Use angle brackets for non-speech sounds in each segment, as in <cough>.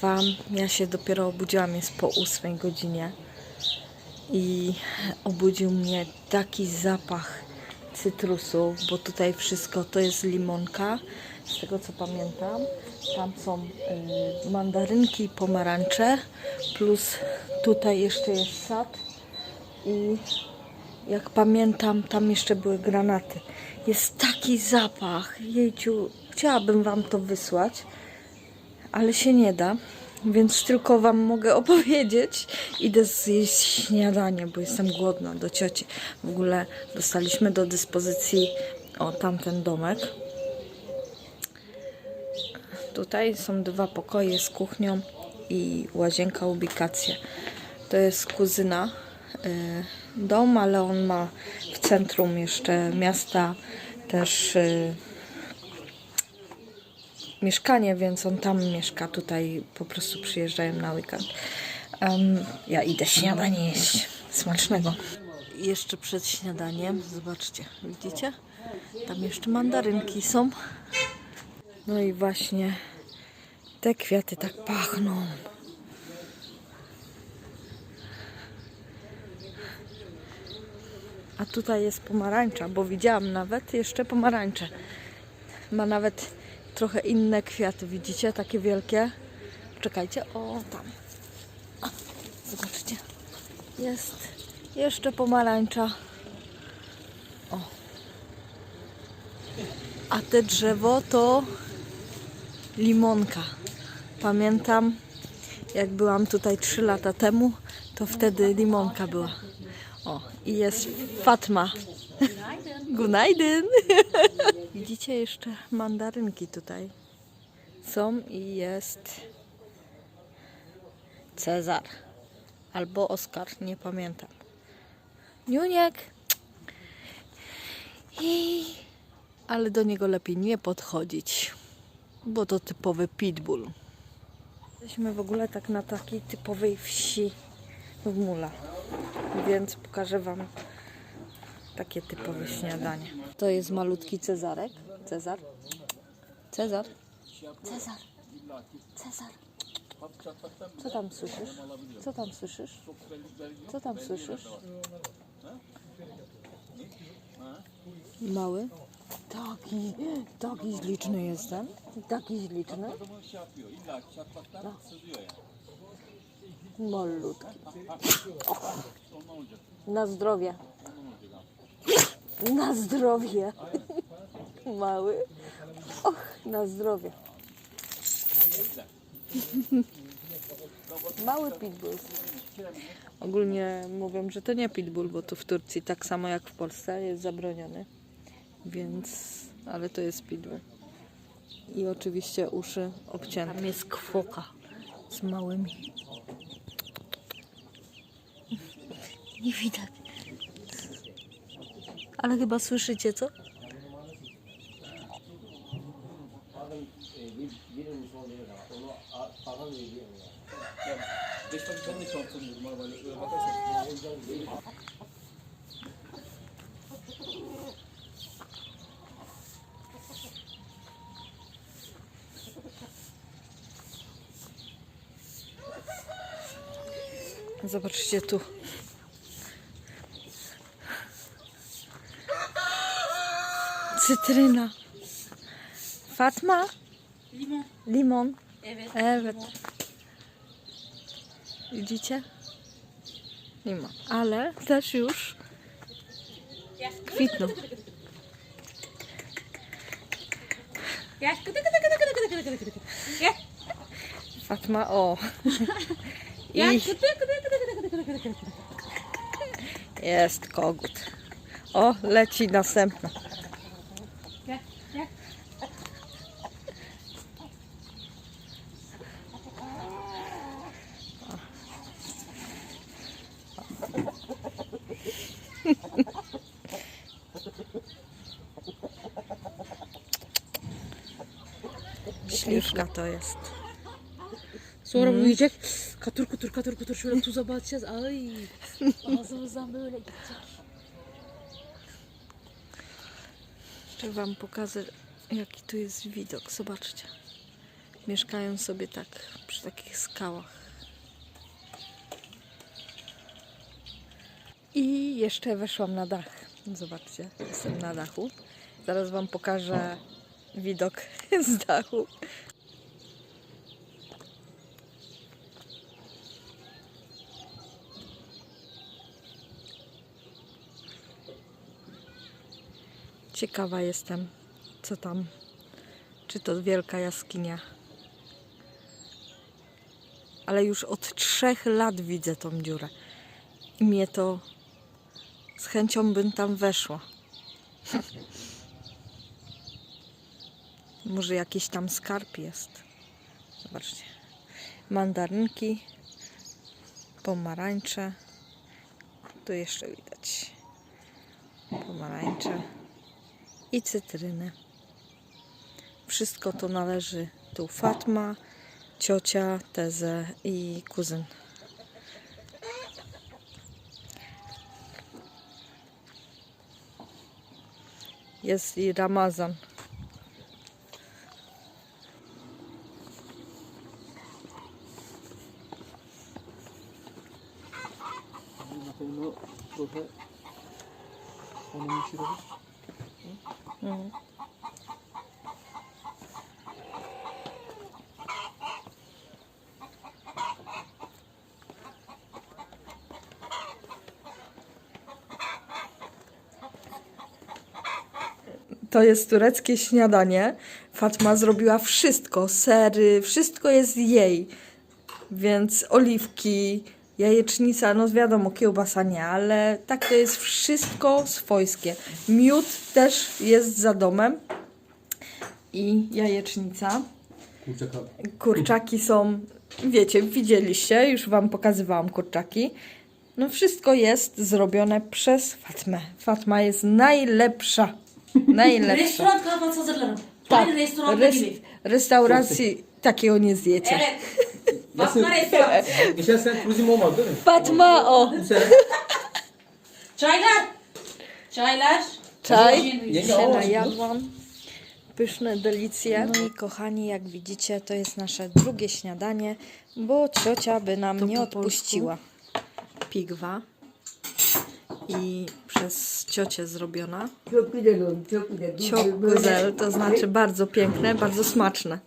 Wam. Ja się dopiero obudziłam, jest po 8 godzinie. I obudził mnie taki zapach cytrusów, bo tutaj wszystko to jest limonka, z tego co pamiętam. Tam są y, mandarynki i pomarańcze, plus tutaj jeszcze jest sad. I jak pamiętam, tam jeszcze były granaty. Jest taki zapach. Jejciu, chciałabym Wam to wysłać ale się nie da, więc tylko Wam mogę <laughs> opowiedzieć. Idę zjeść śniadanie, bo jestem głodna do cioci. W ogóle dostaliśmy do dyspozycji o tamten domek. Tutaj są dwa pokoje z kuchnią i łazienka, ubikacja. To jest kuzyna y, dom, ale on ma w centrum jeszcze miasta też y, mieszkanie, więc on tam mieszka. Tutaj po prostu przyjeżdżają na weekend. Em, ja idę śniadanie jeść. Smacznego. Jeszcze przed śniadaniem, zobaczcie, widzicie? Tam jeszcze mandarynki są. No i właśnie te kwiaty tak pachną. A tutaj jest pomarańcza, bo widziałam nawet jeszcze pomarańcze. Ma nawet trochę inne kwiaty, widzicie? Takie wielkie. Czekajcie, o tam. Zobaczcie. Jest jeszcze pomarańcza. O. A te drzewo to limonka. Pamiętam, jak byłam tutaj 3 lata temu, to wtedy limonka była. O, i jest Fatma. <laughs> Gunajdyn. <laughs> Widzicie jeszcze mandarynki tutaj są i jest Cezar albo Oskar, nie pamiętam. Niuniek. I... Ale do niego lepiej nie podchodzić, bo to typowy pitbull. Jesteśmy w ogóle tak na takiej typowej wsi w Mula, więc pokażę Wam takie typowe śniadanie. To jest malutki Cezarek. Cezar. Cezar. Cezar. Cezar. Co tam słyszysz? Co tam słyszysz? Co tam słyszysz? Mały? Taki, taki śliczny jestem. Taki śliczny. No. Malutki. Na zdrowie. Na zdrowie. <laughs> Mały. Och, na zdrowie. <laughs> Mały pitbull. Ogólnie mówią, że to nie pitbull, bo tu w Turcji tak samo jak w Polsce jest zabroniony. Więc, ale to jest pitbull. I oczywiście uszy obcięte. Tam jest kwoka z małymi. <laughs> Nie widać. Ale chyba słyszycie, co? Zobaczcie tu. Cytryna. Fatma? Limon. Limon. Evet. Evet. Widzicie? Limon. Ale też już kwitną. Fatma o. I jest kogut. O, leci następna. To jest. Sonra bu yiyecek. Katır kutur katır kutur şöyle tuza batacağız. Ay. Ağzımızdan böyle gidecek. Chcę wam pokazać, jaki tu jest widok. Zobaczcie. Mieszkają sobie tak przy takich skałach. I jeszcze weszłam na dach. Zobaczcie, jestem na dachu. Zaraz Wam pokażę widok <laughs> z dachu. Ciekawa jestem, co tam. Czy to wielka jaskinia. Ale już od trzech lat widzę tą dziurę. I mnie to z chęcią bym tam weszła. <laughs> Może jakiś tam skarb jest. Zobaczcie. Mandarynki, pomarańcze. Tu jeszcze widać pomarańcze i cytryny. Wszystko to należy tu Fatma, ciocia, Tezę i kuzyn. Jest i Ramazan. To jest tureckie śniadanie. Fatma zrobiła wszystko, sery, wszystko jest jej. Więc oliwki, jajecznica, no wiadomo, kiełbasa nie, ale tak to jest wszystko swojskie. Miód też jest za domem i jajecznica. Kurczaka. Kurczaki są, wiecie, widzieliście, już Wam pokazywałam kurczaki. No wszystko jest zrobione przez Fatmę. Fatma jest najlepsza. Najlepsza. Restoran kahvaltı hazırlarım. Tak, Aynı restoranda res- gibi. restauracji takiego nie zjecie. Evet. Fatma restoran. Geçen sene turizm olmadı değil mi? Fatma o. Bu sene Çaylar. Çaylar. Czaj Yenge się najadłam. Pyszne delicje. No i kochani, jak widzicie, to jest nasze drugie śniadanie, bo ciocia by nam nie odpuściła. Pigwa i przez ciocię zrobiona. Çok güzel, to znaczy bardzo piękne, bardzo smaczne.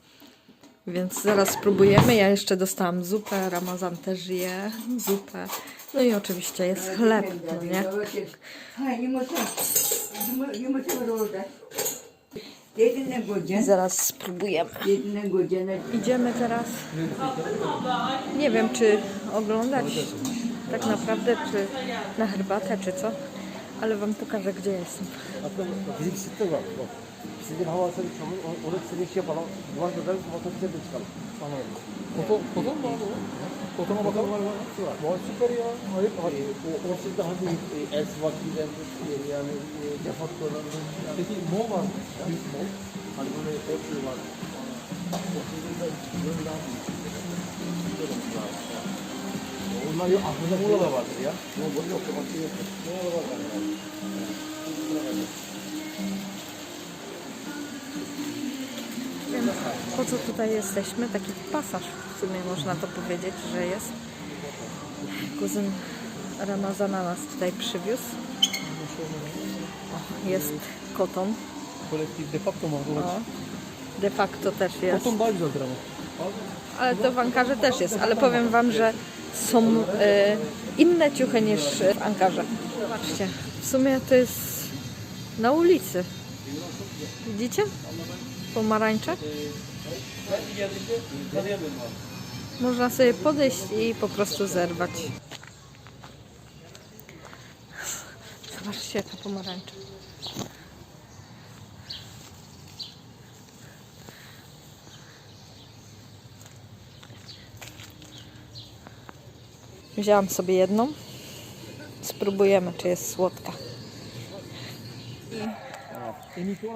Więc zaraz spróbujemy. Ja jeszcze dostałam zupę, Ramazan też je zupę. No i oczywiście jest chleb, no nie? I zaraz spróbujemy. Idziemy teraz. Nie wiem, czy oglądać tak naprawdę, czy na herbatę, czy co. Ale wam pokażę, gdzie jestem. Bizim site var. Bak. Sizin havasını çamur, o- onu senin şey yapalım. Duvar kadar motosiklet de çıkalım. Sana öyle. foto, foto mu var o? Fotona bakalım. Var var var. Var süper ya. Hayır, hayır. O, o sizde hani e, es vaktiyle e, yani e, defat koyulan. Peki mol var mı? Büyük mol. Hani böyle hepsi var. O sizde de böyle daha büyük. Güzel olmuş lazım. Onlar yok. Aklında Muğla da vardır ya. Yok yok yok. Bak yok. Muğla var yani. Po co tutaj jesteśmy? Taki pasaż w sumie można to powiedzieć, że jest. Kuzyn Ramazana nas tutaj przywiózł. Jest koton. Kolektif de facto mu var? O, de facto też jest. Ama. Ale to w Ankarze też jest. Ale powiem Wam, że są e, inne ciuchy niż w Ankarze. Zobaczcie, w sumie to jest na ulicy. Widzicie? Pomarańcze. Można sobie podejść i po prostu zerwać. Zobaczcie, te pomarańcze. Wzięłam sobie jedną. Spróbujemy, czy jest słodka.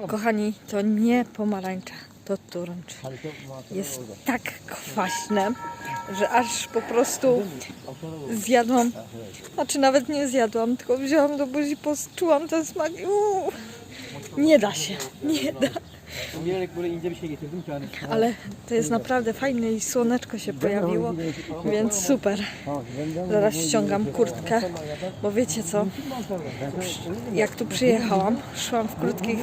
Kochani, to nie pomarańcza, to turącz. Jest tak kwaśne, że aż po prostu zjadłam, znaczy nawet nie zjadłam, tylko wzięłam do buzi, poczułam ten smak uuu, nie da się, nie da. Ale to jest naprawdę fajne i słoneczko się pojawiło, więc super. Zaraz ściągam kurtkę, bo wiecie co? Jak tu przyjechałam, szłam w krótkich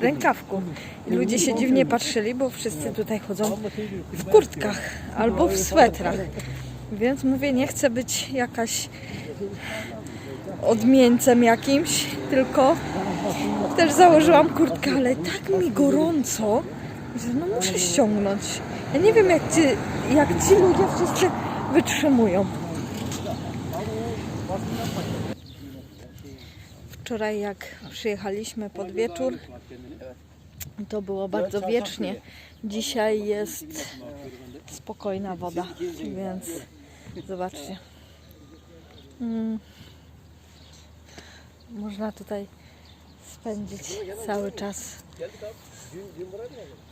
rękawku i ludzie się dziwnie patrzyli, bo wszyscy tutaj chodzą w kurtkach albo w swetrach. Więc mówię, nie chcę być jakaś odmieńcem jakimś, tylko też założyłam kurtkę, ale tak mi gorąco, że no muszę ściągnąć. Ja nie wiem jak ci, jak ci ludzie wszyscy wytrzymują. Wczoraj jak przyjechaliśmy pod wieczór, to było bardzo wiecznie. Dzisiaj jest spokojna woda, więc zobaczcie. Mm. Można tutaj spędzić cały czas.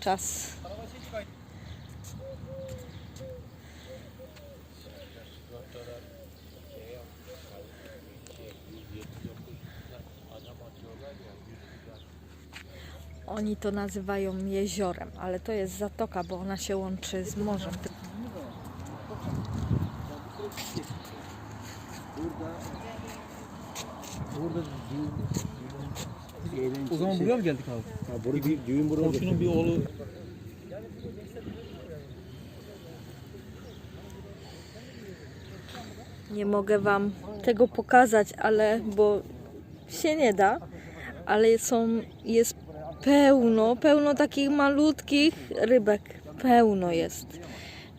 Czas. Oni to nazywają jeziorem, ale to jest zatoka, bo ona się łączy z morzem. O zaman buraya mı geldik abi? Ha, buraya bir düğün buraya Komşunun bir oğlu Nie mogę Wam tego pokazać, ale bo się nie da, ale są, jest pełno, pełno takich malutkich rybek. Pełno jest.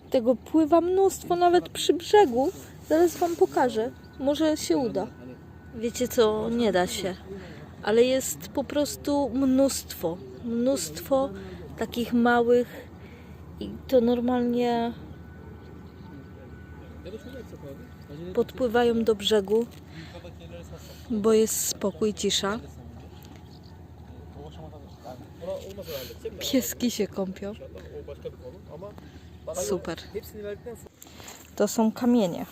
Tego pływa mnóstwo, nawet przy brzegu. Zaraz Wam pokażę. Może się uda. Wiecie co, nie da się. Ale jest po prostu mnóstwo. Mnóstwo takich małych i to normalnie podpływają do brzegu, bo jest spokój, cisza. Pieski się kąpią. Super. To są kamienie,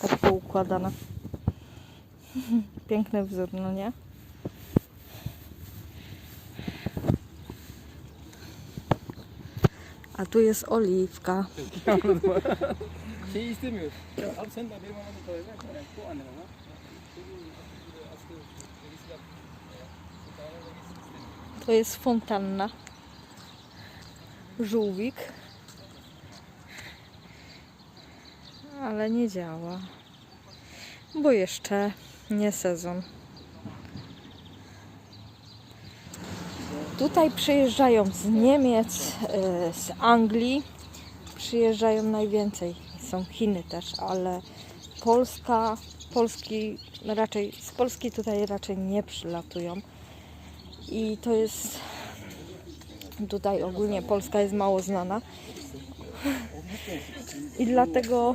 tak poukładane. <laughs> Piękny wzór, no nie? A tu jest oliwka. şey istemiyor. Ya abi sen de benim anamı koy ver. Yani bu annem ama. To jest fontanna. Żółwik. Ale nie działa. Bo jeszcze nie sezon. Tutaj przyjeżdżają z Niemiec, e, z Anglii. Przyjeżdżają najwięcej. Są Chiny też, ale Polska, Polski raczej, z Polski tutaj raczej nie przylatują. I to jest tutaj ogólnie Polska jest mało znana. I dlatego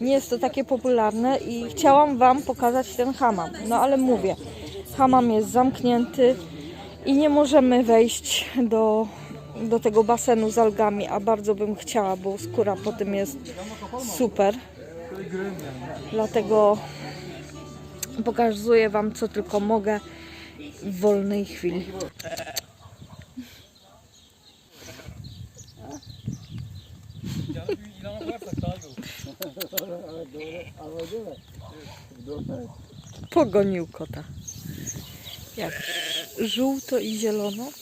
nie jest to takie popularne i chciałam Wam pokazać ten hamam. No ale mówię, hamam jest zamknięty i nie możemy wejść do, do tego basenu z algami, a bardzo bym chciała, bo skóra po tym jest super. Dlatego pokazuję Wam co tylko mogę w wolnej chwili. Pogonił kota. Jak żółto i zielono.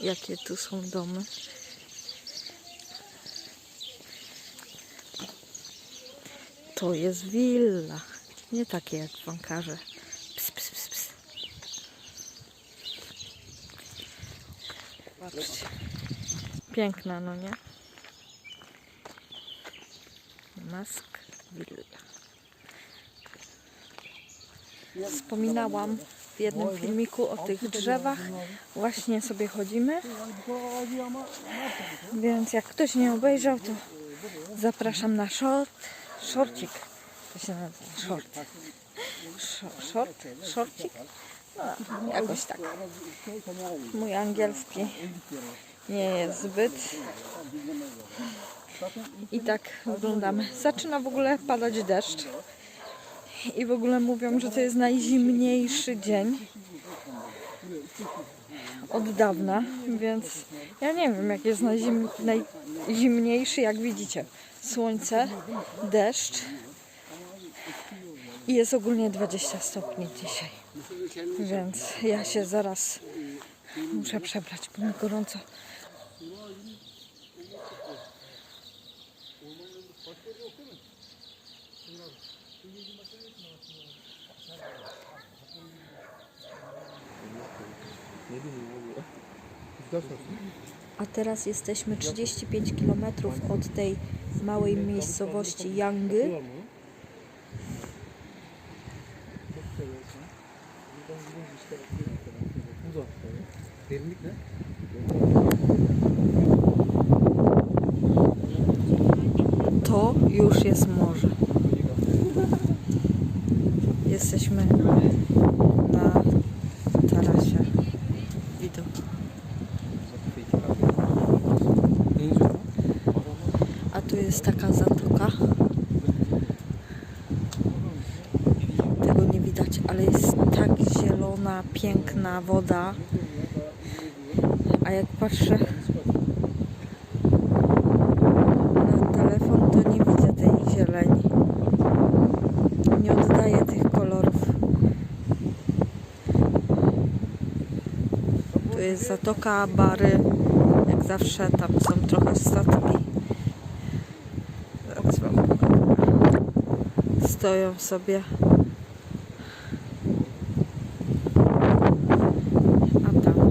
Jakie tu są domy? To jest willa. Nie takie jak w Ankarze. Piękna, no nie? Mask Villa. Wspominałam w jednym filmiku o tych drzewach. Właśnie sobie chodzimy. Więc jak ktoś nie obejrzał, to zapraszam na short. Shorcik. To się nazywa short. Short? Shorcik? No, jakoś tak. Mój angielski nie jest zbyt. I tak wyglądamy. Zaczyna w ogóle padać deszcz. I w ogóle mówią, że to jest najzimniejszy dzień od dawna, więc ja nie wiem, jak jest najzim, najzimniejszy, jak widzicie. Słońce, deszcz i jest ogólnie 20 stopni dzisiaj. Więc ja się zaraz muszę przebrać, bo mi gorąco. A teraz jesteśmy 35 km od tej małej miejscowości Yangy. To już jest morze. Jesteśmy na tarasie. Widok. Deniz yok. A tu jest taka zatoka. Tego nie widać, ale jest tak zielona, piękna woda. A jak patrzę na telefon, to nie widzę tej zieleni. Nie oddaje tych kolorów. Tu jest zatoka, bary. Jak zawsze tam są trochę statki. Zaraz wam pokażę. Stoją sobie. A tam.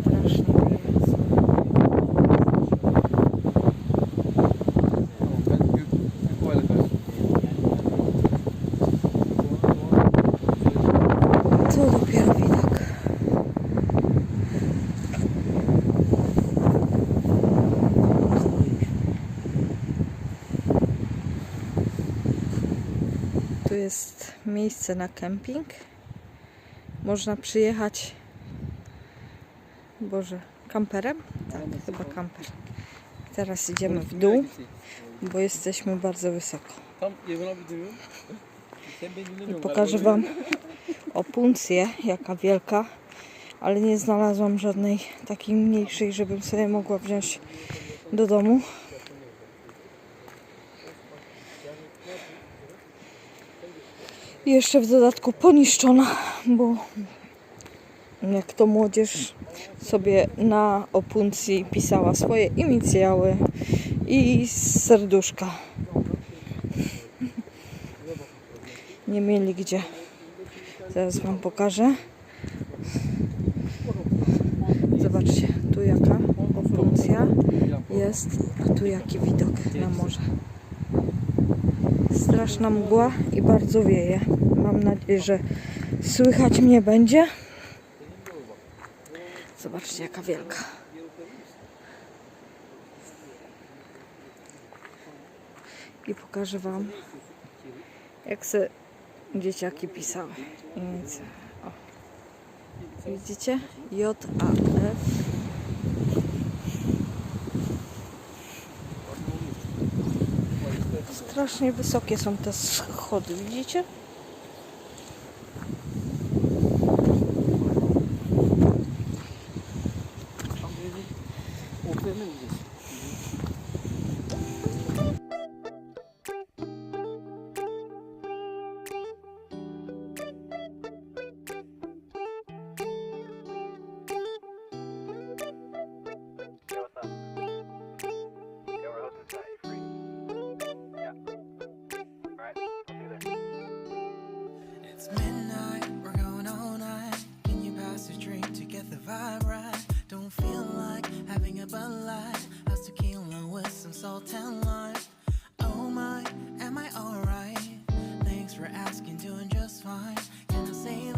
Strasznie jest. Ben büyük, büyük olayla karıştım. To dopiero widok. Tu jest miejsce na kemping. Można przyjechać. Boże, kamperem? Tak, chyba kamper. Teraz idziemy w dół, bo jesteśmy bardzo wysoko. I pokażę. Wam opuncję, jaka wielka, ale nie znalazłam żadnej takiej mniejszej, żebym sobie mogła wziąć do domu. Jeszcze w dodatku poniszczona, bo jak to młodzież sobie na opuncji pisała swoje inicjały i serduszka. Nie mieli gdzie. Zaraz Wam pokażę. Zobaczcie, tu jaka opuncja jest, a tu jaki widok na morze. Straszna mgła i bardzo wieje. Mam nadzieję, że słychać mnie będzie. Zobaczcie, jaka wielka. I pokażę Wam, jak se dzieciaki pisały. Widzicie? J, A, F. Strasznie wysokie są te schody, widzicie?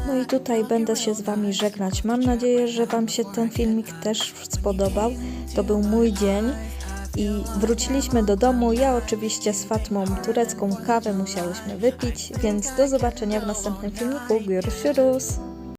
No i tutaj będę się z Wami żegnać. Mam nadzieję, że Wam się ten filmik też spodobał. To był mój dzień i wróciliśmy do domu. Ja oczywiście z Fatmą turecką kawę musiałyśmy wypić, więc do zobaczenia w następnym filmiku. Görüşürüz!